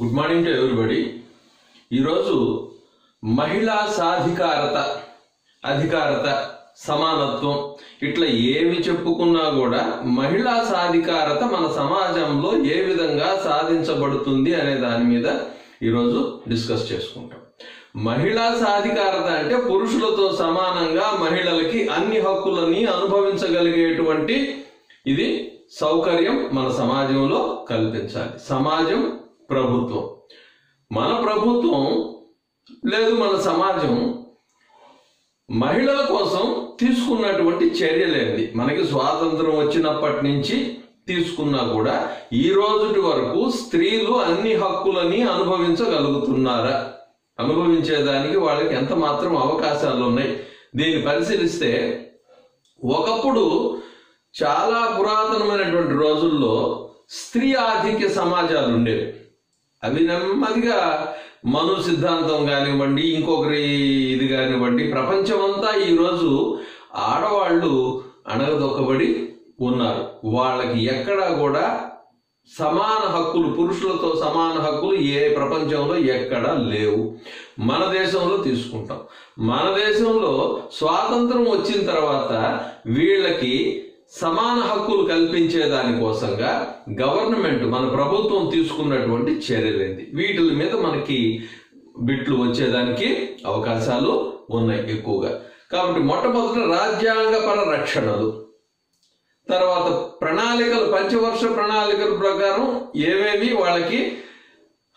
Good morning to everybody ఈరోజు మహిళా సాధికారత అధికారత సమానత్వం ఇట్లా ఏవి చెప్పుకున్నా కూడా మహిళా సాధికారత మన సమాజంలో ఏ విధంగా సాధించబడుతుంది అనే దాని మీద ఈరోజు డిస్కస్ చేసుకుంటాం. మహిళా సాధికారత అంటే పురుషులతో సమానంగా మహిళలకి అన్ని హక్కులని అనుభవించగలిగేటువంటి ఇది సౌకర్యం మన సమాజంలో కల్పించాలి. సమాజం ప్రభుత్వం. మన ప్రభుత్వం లేదు మన సమాజం మహిళల కోసం తీసుకున్నటువంటి చర్యలేంది. మనకి స్వాతంత్రం వచ్చినప్పటి నుంచి తీసుకున్నా కూడా ఈ రోజుటి వరకు స్త్రీలు అన్ని హక్కులని అనుభవించగలుగుతున్నారా? అనుభవించేదానికి వాళ్ళకి ఎంత మాత్రం అవకాశాలు ఉన్నాయి? దీన్ని పరిశీలిస్తే ఒకప్పుడు చాలా పురాతనమైనటువంటి రోజుల్లో స్త్రీ ఆధిక్య సమాజాలు ఉండేవి. అవి నెమ్మదిగా మను సిద్ధాంతం కానివ్వండి ఇంకొకరి ఇది కానివ్వండి ప్రపంచమంతా ఈరోజు ఆడవాళ్ళు అణగదొక్కబడి ఉన్నారు. వాళ్ళకి ఎక్కడా కూడా సమాన హక్కులు పురుషులతో సమాన హక్కులు ఏ ప్రపంచంలో ఎక్కడా లేవు. మన దేశంలో తీసుకుంటాం. మన దేశంలో స్వాతంత్రం వచ్చిన తర్వాత వీళ్ళకి సమాన హక్కులు కల్పించే దానికోసంగా గవర్నమెంట్ మన ప్రభుత్వం తీసుకున్నటువంటి చర్యలేంది వీటి మీద మనకి బిట్లు వచ్చేదానికి అవకాశాలు ఉన్నాయి ఎక్కువగా. కాబట్టి మొట్టమొదట రాజ్యాంగపర రక్షణలు తర్వాత ప్రణాళికలు పంచవర్ష ప్రణాళికల ప్రకారం ఏవేవి వాళ్ళకి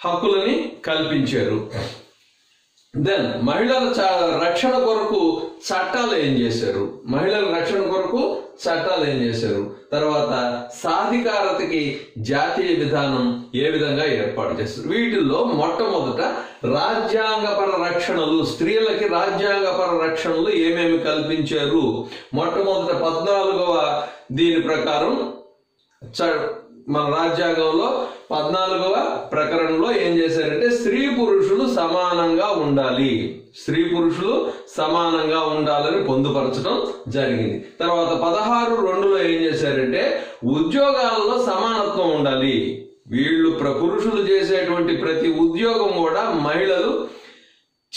హక్కులని కల్పించారు? దెన్ మహిళల రక్షణ కొరకు చట్టాలు ఏం చేశారు? మహిళల రక్షణ కొరకు చట్టాలు ఏం చేశారు? తర్వాత సాధికారతకి జాతీయ విధానం ఏ విధంగా ఏర్పాటు చేస్తారు వీటిల్లో మొట్టమొదట రాజ్యాంగపర రక్షణలు స్త్రీలకి రాజ్యాంగపర రక్షణలు ఏమేమి కల్పించారు? మొట్టమొదట పద్నాలుగవ దీని ప్రకారం చ- మన రాజ్యాంగంలో పద్నాలుగవ ప్రకరణలో ఏం చేశారంటే స్త్రీ పురుషులు సమానంగా ఉండాలి. స్త్రీ పురుషులు సమానంగా ఉండాలని పొందుపరచడం జరిగింది. తర్వాత పదహారు రెండులో ఏం చేశారంటే ఉద్యోగాలలో సమానత్వం ఉండాలి. వీళ్ళు ప్ర పురుషులు చేసేటువంటి ప్రతి ఉద్యోగం కూడా మహిళలు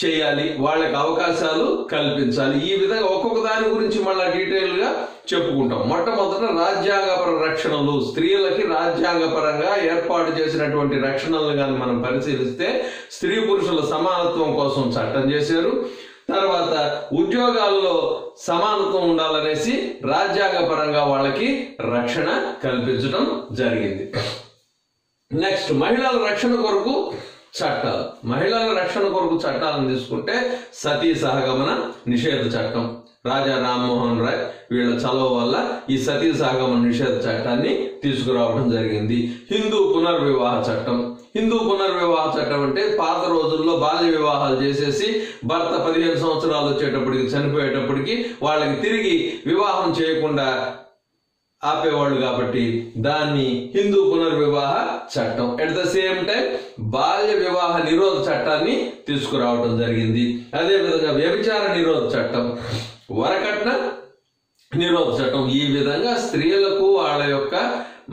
చేయాలి వాళ్ళకి అవకాశాలు కల్పించాలి. ఈ విధంగా ఒక్కొక్క దాని గురించి మళ్ళీ డీటెయిల్గా చెప్పుకుంటాం. మొట్టమొదట రాజ్యాంగపర రక్షణలు. స్త్రీలకి రాజ్యాంగపరంగా ఏర్పాటు చేసినటువంటి రక్షణలను కానీ మనం పరిశీలిస్తే స్త్రీ పురుషుల సమానత్వం కోసం చట్టం చేశారు. తర్వాత ఉద్యోగాల్లో సమానత్వం ఉండాలనేసి రాజ్యాంగపరంగా వాళ్ళకి రక్షణ కల్పించడం జరిగింది. నెక్స్ట్ మహిళల రక్షణ కొరకు చట్టాలు మహిళల రక్షణ కొరకు చట్టాలను తీసుకుంటే సతీ సహగమన నిషేధ చట్టం. రాజా రామ్మోహన్ రాయ్ వీళ్ళ చలవ వల్ల ఈ సతీ సహగమన నిషేధ చట్టాన్ని తీసుకురావడం జరిగింది. హిందూ పునర్వివాహ చట్టం. హిందూ పునర్వివాహ చట్టం అంటే పాత రోజుల్లో బాల్య వివాహాలు చేసేసి భర్త పదిహేను సంవత్సరాలు వచ్చేటప్పటికి చనిపోయేటప్పటికి వాళ్ళకి తిరిగి వివాహం చేయకుండా ఆపేవాళ్ళు కాబట్టి దాన్ని హిందూ పునర్వివాహ చట్టం. ఎట్ ద సేమ్ టైం బాల్య వివాహ నిరోధ చట్టాన్ని తీసుకురావడం జరిగింది. అదే విధంగా వ్యభిచార నిరోధ చట్టం వరకట్న నిరోధ చట్టం. ఈ విధంగా స్త్రీలకు వాళ్ళ యొక్క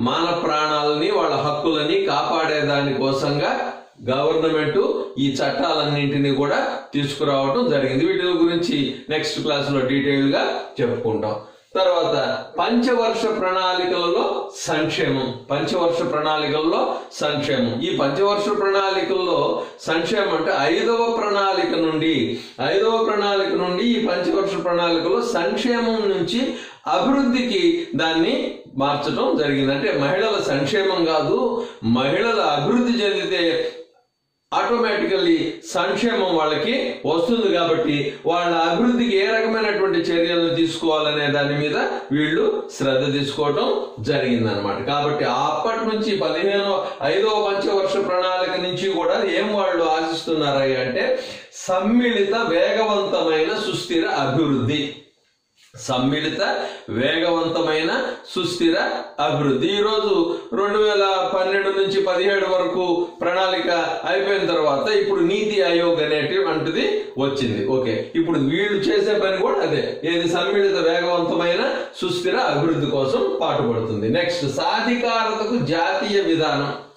మాన ప్రాణాలని వాళ్ళ హక్కులని కాపాడే దాని కోసంగా గవర్నమెంట్ ఈ చట్టాలన్నింటినీ కూడా తీసుకురావడం జరిగింది. వీటి గురించి నెక్స్ట్ క్లాస్లో డీటెయిల్గా చెప్పుకుంటాం. తర్వాత పంచవర్ష ప్రణాళికలలో సంక్షేమం. పంచవర్ష ప్రణాళికల్లో సంక్షేమం. ఈ పంచవర్ష ప్రణాళికల్లో సంక్షేమం అంటే ఐదవ ప్రణాళిక నుండి ఐదవ ప్రణాళిక నుండి ఈ పంచవర్ష ప్రణాళికలో సంక్షేమం నుంచి అభివృద్ధికి దాన్ని మార్చడం జరిగింది. అంటే మహిళల సంక్షేమం కాదు మహిళల అభివృద్ధి చెందితే ఆటోమేటికల్లీ సంక్షేమం వాళ్ళకి వస్తుంది కాబట్టి వాళ్ళ అభివృద్ధికి ఏ రకమైనటువంటి చర్యలను తీసుకోవాలనే దాని మీద వీళ్ళు శ్రద్ధ తీసుకోవటం జరిగిందనమాట కాబట్టి అప్పటి నుంచి పదిహేను ఐదవ పంచవర్ష ప్రణాళిక నుంచి కూడా ఏం వాళ్ళు ఆశిస్తున్నారా అంటే సమ్మిళిత వేగవంతమైన సుస్థిర అభివృద్ధి. సమ్మిళిత వేగవంతమైన సుస్థిర అభివృద్ధి. ఈరోజు రెండు వేల పన్నెండు నుంచి పదిహేడు వరకు ప్రణాళిక అయిపోయిన తర్వాత ఇప్పుడు నీతి ఆయోగ్ అనేటువంటిది వచ్చింది. ఓకే. ఇప్పుడు వీళ్ళు చేసే పని కూడా అదే. ఏది సమ్మిళిత వేగవంతమైన సుస్థిర అభివృద్ధి కోసం పాటుపడుతుంది. నెక్స్ట్ సాధికారతకు జాతీయ విధానం.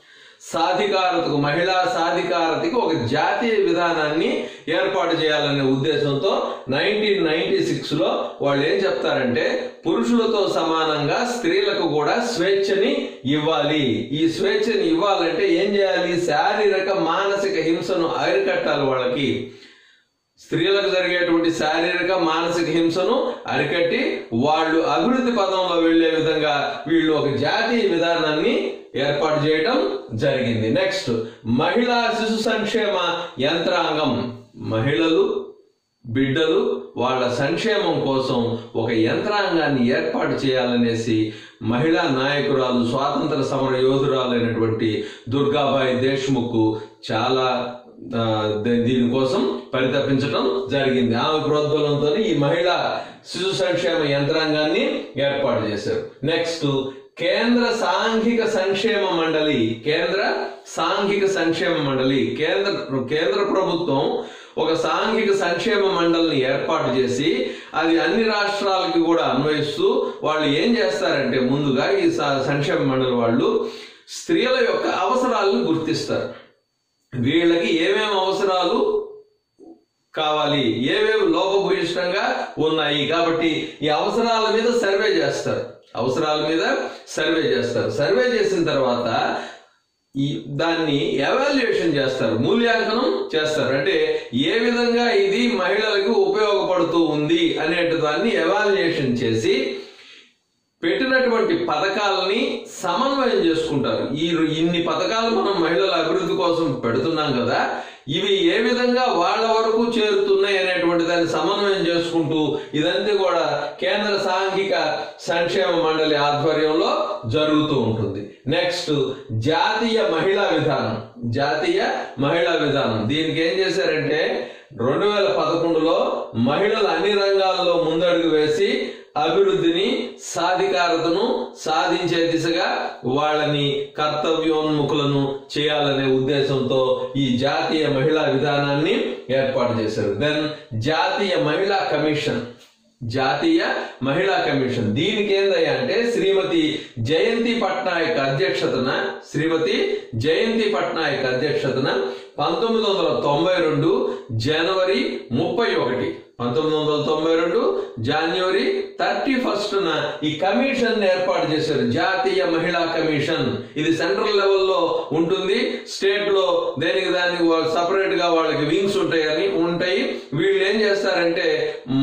సాధికారతకు మహిళా సాధికారతకి ఒక జాతీయ విధానాన్ని ఏర్పాటు చేయాలనే ఉద్దేశంతో నైన్టీన్ నైన్టీ సిక్స్లో వాళ్ళు ఏం చెప్తారంటే పురుషులతో సమానంగా స్త్రీలకు కూడా స్వేచ్ఛని ఇవ్వాలి. ఈ స్వేచ్ఛని ఇవ్వాలంటే ఏం చేయాలి? శారీరక మానసిక హింసను అరికట్టాలి వాళ్ళకి. స్త్రీలకు జరిగేటువంటి శారీరక మానసిక హింసను అరికట్టి వాళ్ళు అభివృద్ధి పదంలో వెళ్ళే విధంగా వీళ్ళు ఒక జాతీయ విధానాన్ని ఏర్పాటు చేయడం జరిగింది. నెక్స్ట్ మహిళా శిశు సంక్షేమ యంత్రాంగం. మహిళలు బిడ్డలు వాళ్ళ సంక్షేమం కోసం ఒక యంత్రాంగాన్ని ఏర్పాటు చేయాలనేసి మహిళా నాయకురాలు స్వాతంత్ర సమర యోధురాలైనటువంటి దుర్గాబాయి దేశ్ముఖ్ చాలా దీనికోసం పరితపించడం జరిగింది. ఆమె ప్రోద్బలంతో ఈ మహిళా శిశు సంక్షేమ యంత్రాంగాన్ని ఏర్పాటు చేశారు. నెక్స్ట్ కేంద్ర సాంఘిక సంక్షేమ మండలి కేంద్ర సాంఘిక సంక్షేమ మండలి కేంద్ర కేంద్ర ప్రభుత్వం ఒక సాంఘిక సంక్షేమ మండలిని ఏర్పాటు చేసి అది అన్ని రాష్ట్రాలకి కూడా అన్వయిస్తూ వాళ్ళు ఏం చేస్తారంటే ముందుగా ఈ సంక్షేమ మండలి వాళ్ళు స్త్రీల యొక్క అవసరాలను గుర్తిస్తారు. వీళ్ళకి ఏమేమి అవసరాలు కావాలి? ఏమేమి లోపభూయిష్టంగా ఉన్నాయి? కాబట్టి ఈ అవసరాల మీద సర్వే చేస్తారు. అవసరాల మీద సర్వే చేస్తారు. సర్వే చేసిన తర్వాత ఈ దాన్ని ఎవాల్యుయేషన్ చేస్తారు. మూల్యాంకనం చేస్తారు. అంటే ఏ విధంగా ఇది మహిళలకు ఉపయోగపడుతూ ఉంది అనేటి దాన్ని ఎవాల్యుయేషన్ చేసి పెట్టినటువంటి పథకాలని సమన్వయం చేసుకుంటారు. ఈ ఇన్ని పథకాలు మనం మహిళల అభివృద్ధి కోసం పెడుతున్నాం కదా ఇవి ఏ విధంగా వాళ్ళ వరకు చేరుతున్నాయి అనేటువంటి దాన్ని సమన్వయం చేసుకుంటూ ఇదంతా కూడా కేంద్ర సాంఘిక సంక్షేమ మండలి ఆధ్వర్యంలో జరుగుతూ ఉంటుంది. నెక్స్ట్ జాతీయ మహిళా విధానం. జాతీయ మహిళా విధానం. దీనికి ఏం చేశారంటే రెండు వేల పదకొండులో మహిళలు అన్ని రంగాల్లో ముందడుగు వేసి అభివృద్ధిని సాధికారతను సాధించే దిశగా వాళ్ళని కర్తవ్యోన్ముఖులను చేయాలనే ఉద్దేశంతో ఈ జాతీయ మహిళా విధానాన్ని ఏర్పాటు చేశారు. దెన్ జాతీయ మహిళా కమిషన్ జాతీయ మహిళా కమిషన్. దీనికి ఏందయ్యా అంటే శ్రీమతి జయంతి పట్నాయక్ అధ్యక్షతన శ్రీమతి జయంతి పట్నాయక్ అధ్యక్షతన పంతొమ్మిది వందల తొంభై రెండు జనవరి ముప్పై ఒకటి. పంతొమ్మిది వందల తొంభై రెండు జనవరి థర్టీ ఫస్ట్ ఈ కమిషన్ ఏర్పాటు చేశారు. జాతీయ మహిళా కమిషన్. ఇది సెంట్రల్ లెవెల్లో ఉంటుంది. స్టేట్లో దేనికి దానికి సపరేట్గా వాళ్ళకి వింగ్స్ ఉంటాయని ఉంటాయి. వీళ్ళు ఏం చేస్తారంటే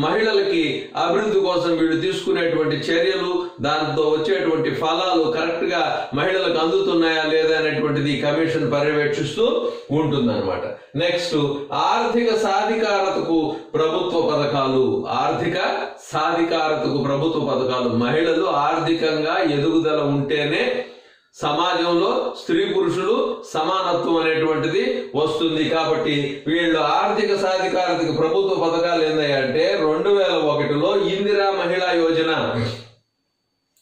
మహిళలకి అభివృద్ధి కోసం వీళ్ళు తీసుకునేటువంటి చర్యలు దాంతో వచ్చేటువంటి ఫలాలు కరెక్ట్గా మహిళలకు అందుతున్నాయా లేదా అనేటువంటిది కమిషన్ పర్యవేక్షిస్తూ ఉంటుంది. ఉంటుందన్నమాట నెక్స్ట్ ఆర్థిక సాధికారతకు ప్రభుత్వ పథకాలు. ఆర్థిక సాధికారతకు ప్రభుత్వ పథకాలు. మహిళలు ఆర్థికంగా ఎదుగుదల ఉంటేనే సమాజంలో స్త్రీ పురుషులు సమానత్వం అనేటువంటిది వస్తుంది. కాబట్టి వీళ్ళు ఆర్థిక సాధికారతకి ప్రభుత్వ పథకాలు ఏందంటే రెండు వేల ఒకటిలో ఇందిరా మహిళా యోజన.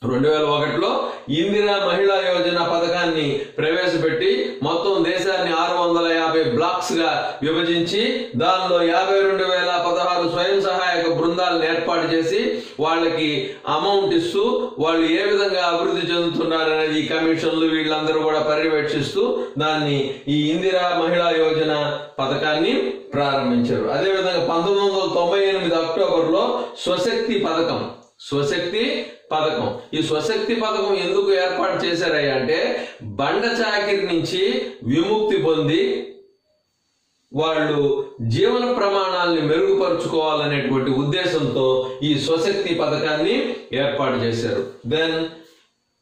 రెండు వేల ఒకటిలో ఇందిరా మహిళా యోజన పథకాన్ని ప్రవేశపెట్టి మొత్తం దేశాన్ని ఆరు వందల యాభై బ్లాక్స్గా విభజించి దానిలో యాభై రెండు వేల పదహారు స్వయం సహాయక బృందాలను ఏర్పాటు చేసి వాళ్ళకి అమౌంట్ ఇస్తూ వాళ్ళు ఏ విధంగా అభివృద్ధి చెందుతున్నారు అనేది ఈ కమిషన్లు వీళ్ళందరూ కూడా పర్యవేక్షిస్తూ దాన్ని ఈ ఇందిరా మహిళా యోజన పథకాన్ని ప్రారంభించారు. అదేవిధంగా పంతొమ్మిది వందల తొంభై ఎనిమిది అక్టోబర్లో స్వశక్తి పథకం స్వశక్తి పథకం. ఈ స్వశక్తి పథకం ఎందుకు ఏర్పాటు చేశారయ్యా అంటే బండ చాకిరి నుంచి విముక్తి పొంది వాళ్ళు జీవన ప్రమాణాలని మెరుగుపరుచుకోవాలనేటువంటి ఉద్దేశంతో ఈ స్వశక్తి పథకాన్ని ఏర్పాటు చేశారు. దెన్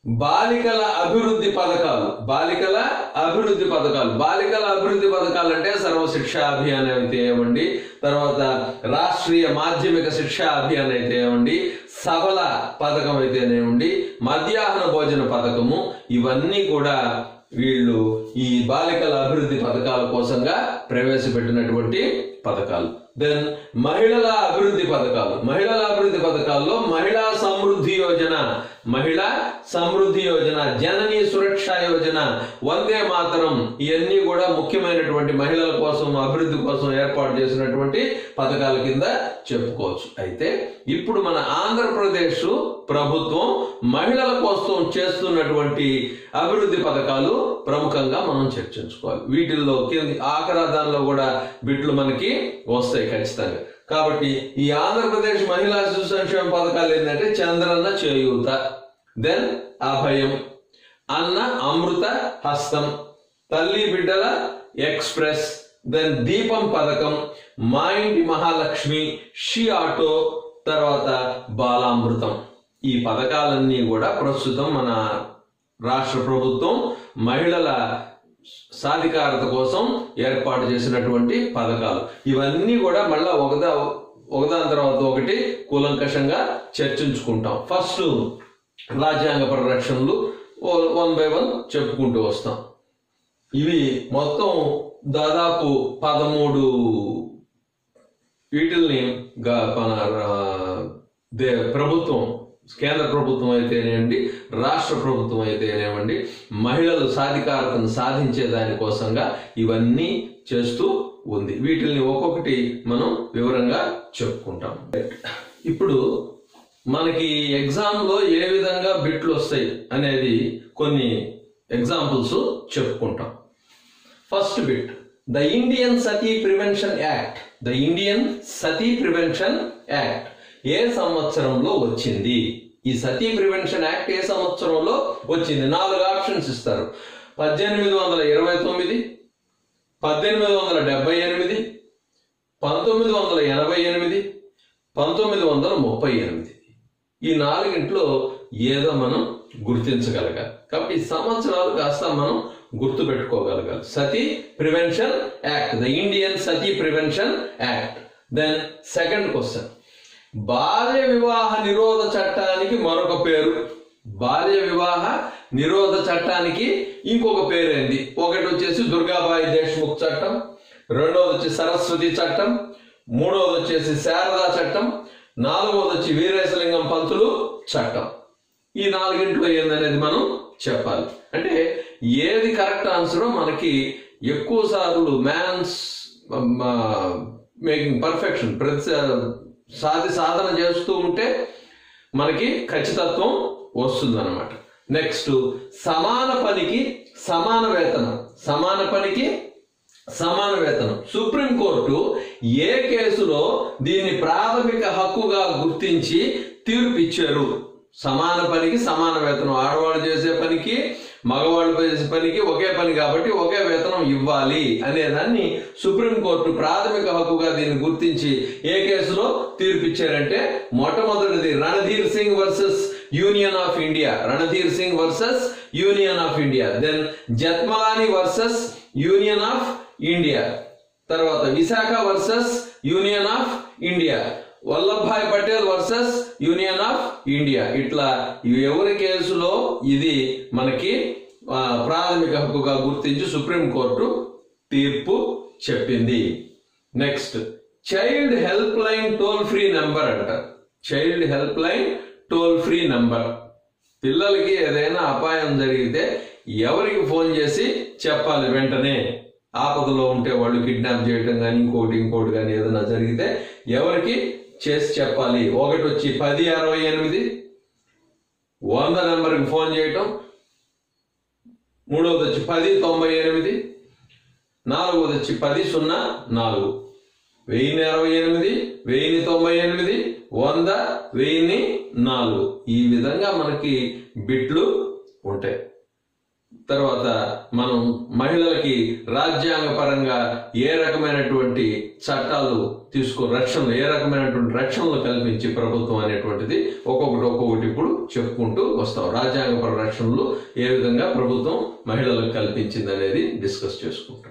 బాలికల అభివృద్ధి పథకాలు. బాలికల అభివృద్ధి పథకాలు. బాలికల అభివృద్ధి పథకాలు అంటే సర్వ శిక్షా అభియాన్ అయితే ఏమండి? తర్వాత రాష్ట్రీయ మాధ్యమిక శిక్షా అభియాన్ అయితే ఏమండి? సబల పథకం అయితేనేమండి? మధ్యాహ్న భోజన పథకము. ఇవన్నీ కూడా వీళ్ళు ఈ బాలికల అభివృద్ధి పథకాల కోసంగా ప్రవేశపెట్టినటువంటి పథకాలు. దెన్ మహిళల అభివృద్ధి పథకాలు. మహిళల అభివృద్ధి పథకాల్లో మహిళా సమృద్ధి యోజన మహిళా సమృద్ధి యోజన జననీ సురక్ష యోజన వందే మాతరం ఇవన్నీ కూడా ముఖ్యమైనటువంటి మహిళల కోసం అభివృద్ధి కోసం ఏర్పాటు చేసినటువంటి పథకాల కింద చెప్పుకోవచ్చు. అయితే ఇప్పుడు మన ఆంధ్రప్రదేశ్ ప్రభుత్వం మహిళల కోసం చేస్తున్నటువంటి అభివృద్ధి పథకాలు ప్రముఖంగా మనం చర్చించుకోవాలి. వీటిల్లో కింది ఆఖరా దానిలో కూడా బిడ్లు మనకి వస్తాయి ఖచ్చితంగా. కాబట్టి ఈ ఆంధ్రప్రదేశ్ మహిళా శిశు సంక్షేమ పథకాలు ఏంటంటే చంద్రన్న చేయూత దెన్ అభయం అన్న అమృత హస్తం తల్లి బిడ్డల ఎక్స్ప్రెస్ దెన్ దీపం పథకం మా ఇంటి మహాలక్ష్మి షీ ఆటో తర్వాత బాలామృతం. ఈ పథకాలన్నీ కూడా ప్రస్తుతం మన రాష్ట్ర ప్రభుత్వం మహిళల సాధికారత కోసం ఏర్పాటు చేసినటువంటి పథకాలు. ఇవన్నీ కూడా మళ్ళా ఒకదా ఒకదాని తర్వాత ఒకటి కూలంకషంగా చర్చించుకుంటాం. ఫస్ట్ రాజ్యాంగ పరిరక్షణలు వన్ బై వన్ చెప్పుకుంటూ వస్తాం. ఇవి మొత్తం దాదాపు పదమూడు వీటిల్ని రా- దే- ప్రభుత్వం కేంద్ర ప్రభుత్వం అయితేనేమండి రాష్ట్ర ప్రభుత్వం అయితేనేమండి మహిళలు సాధికారతను సాధించే దానికోసంగా ఇవన్నీ చేస్తూ ఉంది. వీటిల్ని ఒక్కొక్కటి మనం వివరంగా చెప్పుకుంటాం. ఇప్పుడు మనకి ఎగ్జామ్లో ఏ విధంగా బిట్లు వస్తాయి అనేది కొన్ని ఎగ్జాంపుల్స్ చెప్పుకుంటాం. First bit the Indian sati prevention act. The Indian sati prevention act. ఏ సంవత్సరంలో వచ్చింది? ఈ సతీ ప్రివెన్షన్ యాక్ట్ ఏ సంవత్సరంలో వచ్చింది? నాలుగు ఆప్షన్స్ ఇస్తారు. పద్దెనిమిది వందల ఇరవై తొమ్మిది పద్దెనిమిది వందల డెబ్బై ఎనిమిది పంతొమ్మిది వందల ఎనభై ఎనిమిది పంతొమ్మిది వందల ముప్పై ఎనిమిది. ఈ నాలుగింట్లో ఏదో మనం గుర్తించగలగాలి. కాబట్టి ఈ సంవత్సరాలు కాస్త మనం గుర్తు పెట్టుకోగలగాలి sati prevention act the Indian sati prevention act. Then second question బాల్య వివాహ నిరోధ చట్టానికి మరొక పేరు. బాల్య వివాహ నిరోధ చట్టానికి ఇంకొక పేరేంది? ఒకటి వచ్చేసి దుర్గాబాయి దేశ్ముఖ్ చట్టం రెండోది వచ్చి సరస్వతి చట్టం మూడోది వచ్చేసి శారదా చట్టం నాలుగోది వచ్చి వీరేశలింగం పంతులు చట్టం. ఈ నాలుగింటిలో ఏందనేది మనం చెప్పాలి. అంటే ఏది కరెక్ట్ ఆన్సరో మనకి ఎక్కువ సార్లు మ్యాన్స్ మేకింగ్ పర్ఫెక్షన్ ప్రతి సాధి సాధన చేస్తూ ఉంటే మనకి ఖచ్చితత్వం వస్తుందన్నమాట. నెక్స్ట్ సమాన పనికి సమాన వేతనం. సమాన పనికి సమాన వేతనం. సుప్రీంకోర్టు ఏ కేసులో దీన్ని ప్రాథమిక హక్కుగా గుర్తించి తీర్పు ఇచ్చారు సమాన పనికి సమాన వేతనం. ఆడవాళ్ళు చేసే పనికి మగవాళ్ళు చేసే పనికి ఒకే పని కాబట్టి ఒకే వేతనం ఇవ్వాలి అనేదాన్ని సుప్రీంకోర్టు ప్రాథమిక హక్కుగా దీన్ని గుర్తించి ఏ కేసులో తీర్పిచ్చారంటే మొట్టమొదటిది Randhir Singh versus Union of India. Randhir Singh versus Union of India. Then Jethmalani versus Union of India. తర్వాత Vishaka versus Union of India. Vallabhbhai Patel versus Union of India. ఇట్లా ఎవరి కేసులో ఇది మనకి ప్రాథమిక హక్కుగా గుర్తించి సుప్రీంకోర్టు తీర్పు చెప్పింది. Next child helpline toll free number అంట. Child helpline toll free number పిల్లలకి ఏదైనా అపాయం జరిగితే ఎవరికి ఫోన్ చేసి చెప్పాలి వెంటనే. ఆపదలో ఉంటే వాళ్ళు కిడ్నాప్ చేయటం కానీ ఇంకోటి ఇంకోటి కానీ ఏదైనా జరిగితే ఎవరికి చేసి చెప్పాలి. ఒకటి వచ్చి పది అరవై ఎనిమిది. వంద నెంబర్కి ఫోన్ చేయటం. మూడవది వచ్చి పది తొంభై ఎనిమిది. నాలుగవది వచ్చి పది సున్నా నాలుగు. వెయ్యిన్ని అరవై ఎనిమిది వెయ్యిని తొంభై ఎనిమిది వంద వెయ్యిని నాలుగు. ఈ విధంగా మనకి బిట్లు ఉంటాయి. తర్వాత మనం మహిళలకి రాజ్యాంగ పరంగా ఏ రకమైనటువంటి చట్టాలు తీసుకో రక్షణలు ఏ రకమైనటువంటి రక్షణలు కల్పించి ప్రభుత్వం అనేటువంటిది ఒక్కొక్కటి ఒక్కొక్కటి ఇప్పుడు చెప్పుకుంటూ వస్తాం. రాజ్యాంగపర రక్షణలు ఏ విధంగా ప్రభుత్వం మహిళలకు కల్పించింది అనేది డిస్కస్ చేసుకుంటాం.